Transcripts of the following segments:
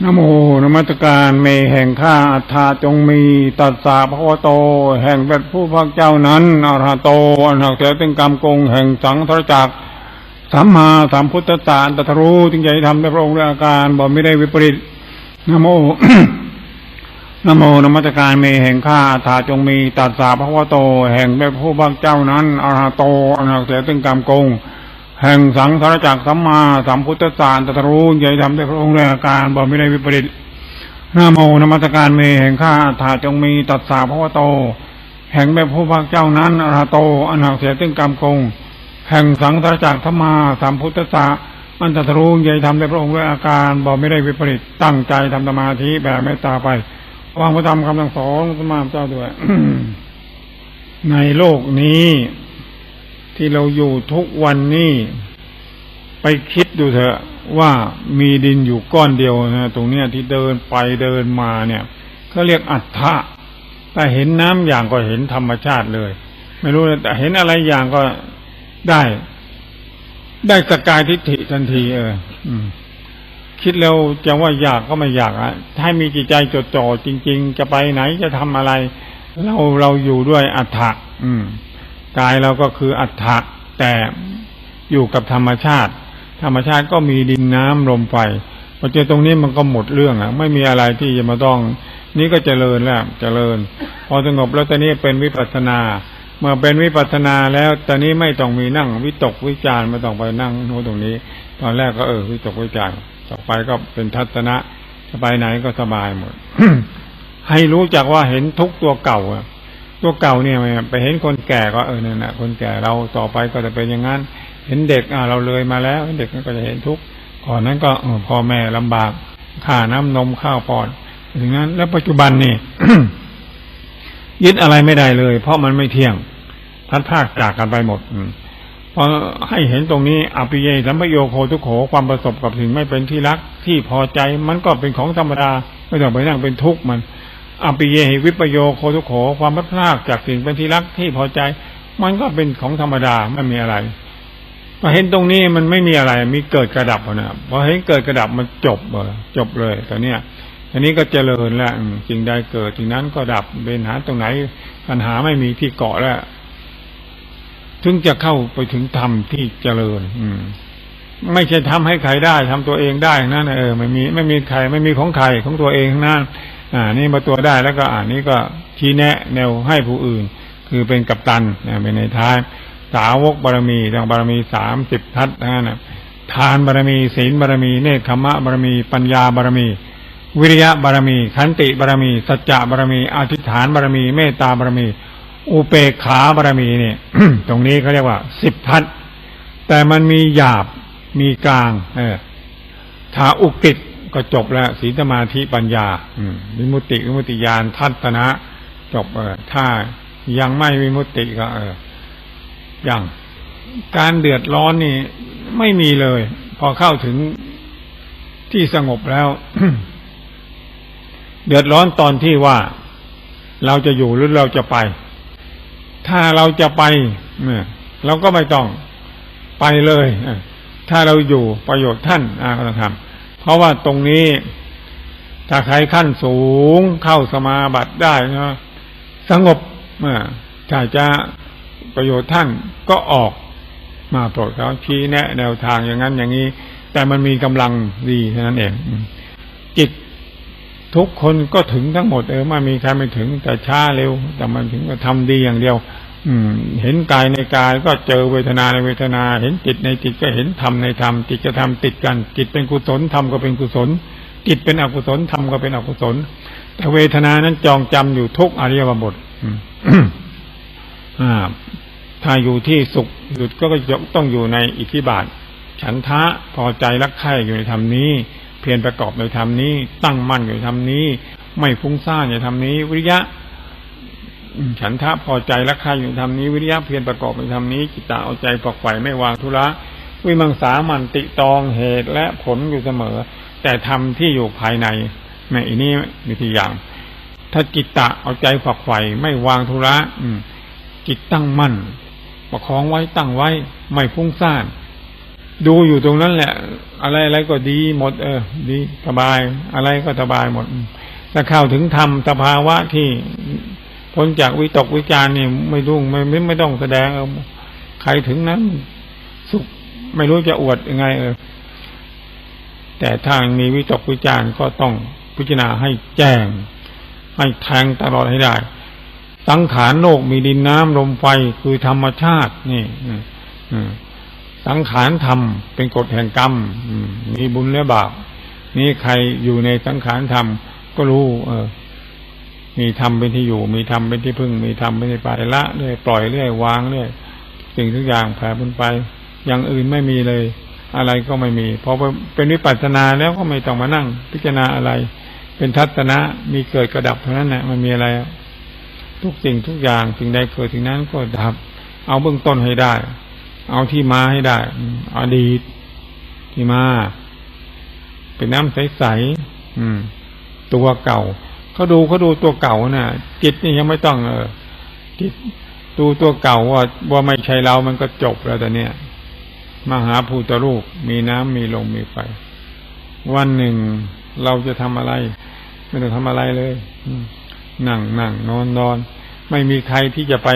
นโมนมัตการเมแห่งข้าอัฏฐาจงมีตัสสะพระวโต แห่งเป็นผู้พักเจ้านั้นอรหโตอันหักเสียเป็นกรรมกงแห่งสังทรจักสัมมาสัมพุทธสารตรัสรู้จึงใจทำได้พระองค์ด้วยอาการบ่ไม่ได้วิปริตนโมนโมนมัตการเมแห่งข้าอัฏฐาจงมีตัสสะพระวโต แห่งเป็นผู้พักเจ้านั้นอรหโตอันหักเสียเป็นกรรมกง แห่งสังสารจักรสัมมาสัมพุทธสารตะรู้ใหญ่ทำได้พระองค์ด้วยอาการบ่ไม่ได้วิปริตนาโมนมัสการเมแห่งข้าถาจงมีตัสสาพระวโต แห่งแบบผู้พักเจ้านั้นอรหะโตอนาคเสียตึงกรรมคง แห่งสังสารจักรสัมมาสัมพุทธสารมันตะรู้ใหญ่ทำได้พระองค์ด้วยอาการบ่ไม่ได้วิปริตตั้งใจทำสมาธิแบบเมตตาไปวางพระธรรมคำสั่งสอนสมาเจ้าด้วยในโลกนี้ ที่เราอยู่ทุกวันนี้ไปคิดดูเถอะว่ามีดินอยู่ก้อนเดียวนะตรงเนี้ยที่เดินไปเดินมาเนี่ยก็เรียกอัฏฐะแต่เห็นน้ำอย่างก็เห็นธรรมชาติเลย ไม่รู้แต่เห็นอะไรอย่างก็ได้ ได้สกายทิฏฐิทันที เออ อืม คิดแล้วจะว่าอยากก็ไม่อยากอะถ้ามีจิตใจจดจ่อจริง ๆ จะไปไหนจะทำอะไร เราเราอยู่ด้วยอัฏฐะอืม กายเราก็คืออัฏฐะแต่อยู่กับธรรมชาติ ธรรมชาติก็มีดินน้ำลมไฟพอเจอตรงนี้มันก็หมดเรื่องอะ ไม่มีอะไรที่จะมาต้อง นี่ก็เจริญแล้วเจริญ พอสงบแล้วตอนนี้เป็นวิปัสนา เมื่อเป็นวิปัสนาแล้วตอนนี้ไม่ต้องมีนั่งวิตกวิจารไม่ต้องไปนั่งโน้ตตรงนี้ ตอนแรกก็เออวิตกวิจารต่อไปก็เป็นทัศนะไปไหนก็สบายหมดให้รู้จักว่าเห็นทุกตัวเก่าอะ ตัวเก่าเนี่ยไปเห็นคนแก่ก็เออเนี่ยนะคนแก่เราต่อไปก็จะเป็นอย่างนั้น เห็นเด็กอ่าเราเลยมาแล้วเด็กก็จะเห็นทุกข์ก่อนนั้นก็พ่อแม่ลำบากค่าน้ำนมข้าวปอนถึงนั้น แล้วปัจจุบันนี่ยึดอะไรไม่ได้เลย เพราะมันไม่เที่ยงพัดพากจากกันไปหมดพอให้เห็นตรงนี้อภิเยสัมปโยโคทุกโขความประสบกับสิ่งไม่เป็นที่รักที่พอใจ มันก็เป็นของธรรมดาไม่ต้องไปนั่งเป็นทุกข์มัน อภิเยหิวิปโยโคทุโขความพัดพลากจากสิ่งเป็นที่รักที่พอใจ มันก็เป็นของธรรมดาไม่มีอะไรพอเห็นตรงนี้มันไม่มีอะไรมีเกิดกระดับนะพอเห็นเกิดกระดับมันจบเลยจบเลยต่เนี้ยอันนี้ก็เจริญแล้วสิ่งใดเกิดสิ่งนั้นก็ดับเป็นหาตรงไหนปัญหาไม่มีที่เกาะแล้วถึงจะเข้าไปถึงธรรมที่เจริญ อืม ไม่ใช่ทำให้ใครได้ทำตัวเองได้นั่นเออไม่มีไม่มีใครไม่มีของใครของตัวเองนั่น อ่า นี่มาตัวได้แล้วก็อ่านี้ก็ชี้แนะแนวให้ผู้อื่น คือเป็นกัปตันนะเป็นในท้าย สาวกบารมีทางบารมีสามสิบทัศนะนะทานบารมี ศีลบารมี เนคขมะบารมี ปัญญาบารมี วิริยะบารมี ขันติบารมี สัจจะบารมีอธิษฐานบารมี เมตตาบารมี อุเปกขาบารมีเนี่ยตรงนี้เขาเรียกว่าสิบทัศแต่มันมีหยาบมีกลาง เออถาอุกฤษ ก็จบแล้วศีลสมาธิปัญญา อืมวิมุติวิมุติญาณทัศนะ จบเออถ้ายังไม่วิมุติก็ เออยังการเดือดร้อนนี่ ไม่มีเลย พอเข้าถึงที่สงบแล้ว เดือดร้อนตอนที่ว่าเราจะอยู่หรือเราจะไป ถ้าเราจะไปเนี่ยเราก็ไม่ต้องไปเลยถ้าเราอยู่ประโยชน์ท่านอาเราทำ เพราะว่าตรงนี้ ถ้าใครขั้นสูงเข้าสมาบัติได้นะสงบถ้าจะประโยชน์ท่านก็ออกมาโปรดเขาชี้แนะแนวทางอย่างนั้นอย่างนี้ แต่มันมีกำลังดีเท่านั้นเองจิตทุกคนก็ถึงทั้งหมดเออไม่มีใครไม่ถึงแต่ช้าเร็ว แต่มันถึงก็ทำดีอย่างเดียว เห็นกายในกายก็เจอเวทนาในเวทนา เห็นจิตในจิตก็เห็นธรรมในธรรมจิตจะทำติดกันจิตเป็นกุศลธรรมก็เป็นกุศล จิตเป็นอกุศลธรรมก็เป็นอกุศล แต่เวทนานั้นจองจำอยู่ทุกอริยบทอ่าถ้าอยู่ที่สุขหยุดก็ต้องอยู่ในอิทธิบาท ฉันทะพอใจรักใคร่อยู่ในธรรมนี้ เพียรประกอบในธรรมนี้ ตั้งมั่นอยู่ในธรรมนี้ ไม่ฟุ้งซ่านในธรรมนี้ วิริยะ ฉันทะพอใจรักใคร่อยู่ในธรรมนี้ วิริยะเพียรประกอบในธรรมนี้จิตตาเอาใจฝักใฝ่ไม่วางธุระวิมังสามันติตองเหตุและผลอยู่เสมอ แต่ธรรมที่อยู่ภายในในอีนี้มีทีอย่าง ถ้าจิตตะเอาใจฝักใฝ่ไม่วางธุระอืมจิตตั้งมั่นประคองไว้ตั้งไว้ ไม่ฟุ้งซ่านดูอยู่ตรงนั้นแหละ อะไรอะไรก็ดีหมด เออ ดีสบาย อะไรก็สบายหมดถ้าเข้าถึงธรรมสภาวะที่ พ้นจากวิตกวิจารนี่ไม่รุ่งไม่ไม่ไม่ต้องแสดงเออใครถึงนั้น สุขไม่รู้จะอวดยังไง เออ แต่ถ้ามีวิตกวิจารก็ต้องพิจารณาให้แจ้ง ให้แทงตลอดให้ได้สังขารโลกมีดินน้ำลมไฟคือธรรมชาตินี่สังขารธรรมเป็นกฎแห่งกรรมมีบุญและบาปนี่ใครอยู่ในสังขารธรรมก็รู้ เออ มีธรรมเป็นที่อยู่ มีธรรมเป็นที่พึ่ง มีธรรมเป็นที่ไปละเรื่อยปล่อยเรื่อยวางเรื่อยสิ่งทุกอย่างแผ่พ้นไป อย่างอื่นไม่มีเลย อะไรก็ไม่มีพอเป็นวิปัสสนาแล้วก็ไม่ต้องมานั่ง พิจารณาอะไร เป็นทัศนะมีเกิดกระดับเท่านั้นแหละมันมีอะไร ทุกสิ่งทุกอย่างสิ่งใดเกิดสิ่งนั้นก็ดับ เอาเบื้องต้นให้ได้ เอาที่มาให้ได้ อดีตที่มาเป็นน้ำใสๆตัวเก่า เขาดูเขาดูตัวเก่าน่ะ จิตนี่ยังไม่ต้อง เออ จิตดูตัวเก่าว่าว่าไม่ใช่เรา มันก็จบแล้วแต่เนี้ยมหาภูตรูปมีน้ำมีลมมีไฟ วันหนึ่งเราจะทำอะไร ไม่ต้องทำอะไรเลยนั่งนั่งนอนนอน ไม่มีใครที่จะไป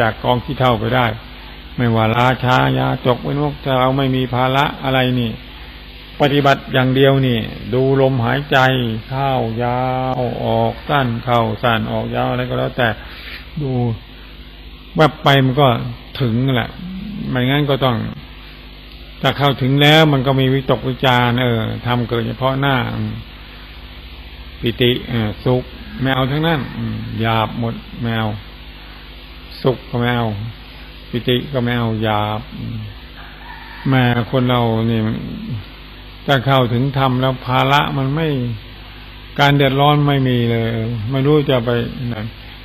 จากกองที่เท่าไปได้ ไม่ว่าราชายาจกเว้นวกเราไม่มีภาระอะไรนี่ ปฏิบัติอย่างเดียวนี่ ดูลมหายใจเข้ายาวออกสั้นเข้าสั้นออกยาวอะไรก็แล้วแต่ดูแวบไปมันก็ถึงแหละไม่งั้นก็ต้องถ้าเข้าถึงแล้วมันก็มีวิตกวิจารเออทำเกิดเฉพาะหน้าปิติสุขแมวทั้งนั้นหยาบหมดแมว สุขก็แมวปิติก็ไม่เอายาบแม่คนเรานี่ ถ้าเข้าถึงธรรมแล้วภาระมันไม่การเดือดร้อนไม่มีเลย ไม่รู้จะไปไหน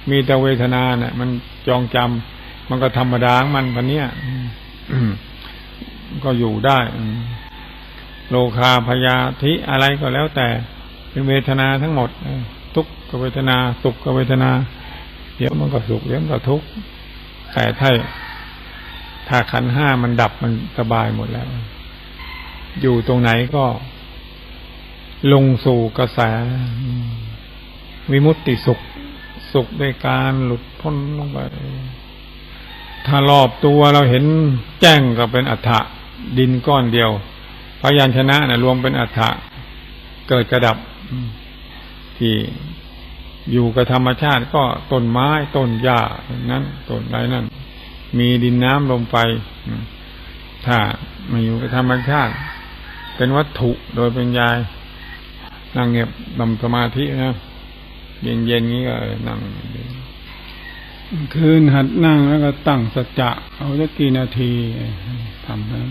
มีแต่เวทนาเนี่ย มันจองจำมันก็ธรรมดามันพันเนี้ยก็อยู่ได้โลคาพยาธิอะไรก็แล้วแต่ เป็นเวทนาทั้งหมดทุกขเวทนา สุขเวทนา เดี๋ยวมันก็สุขเดี๋ยวมันก็ทุกข์แต่ถ้าถ้าขันห้ามันดับมันสบายหมดแล้ว อยู่ตรงไหนก็ ลงสู่กระแส วิมุตติสุข สุขในการหลุดพ้นลงไป ถ้ารอบตัวเราเห็นแจ้งก็เป็นอัฐะดินก้อนเดียวพยัญชนะนะรวมเป็นอัฐะเกิดกระดับที่อยู่กับธรรมชาติก็ต้นไม้ต้นหญ้านั้นต้นไรนั่น มีดินน้ำลมไฟถ้ามาอยู่กับธรรมชาติ เป็นวัตถุโดยเป็นยาย นั่งเงียบดำสมาธินะเย็นเย็นนี้ก็นั่ง คืนหัดนั่งแล้วก็ตั้งสัจจะเอาสักกี่นาทีทำนั้น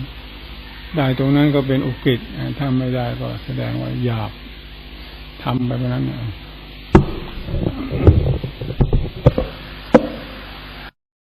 ได้ตรงนั้นก็เป็นอุกิจถ้าไม่ได้ก็แสดงว่าหยาบทำไปแบบนั้น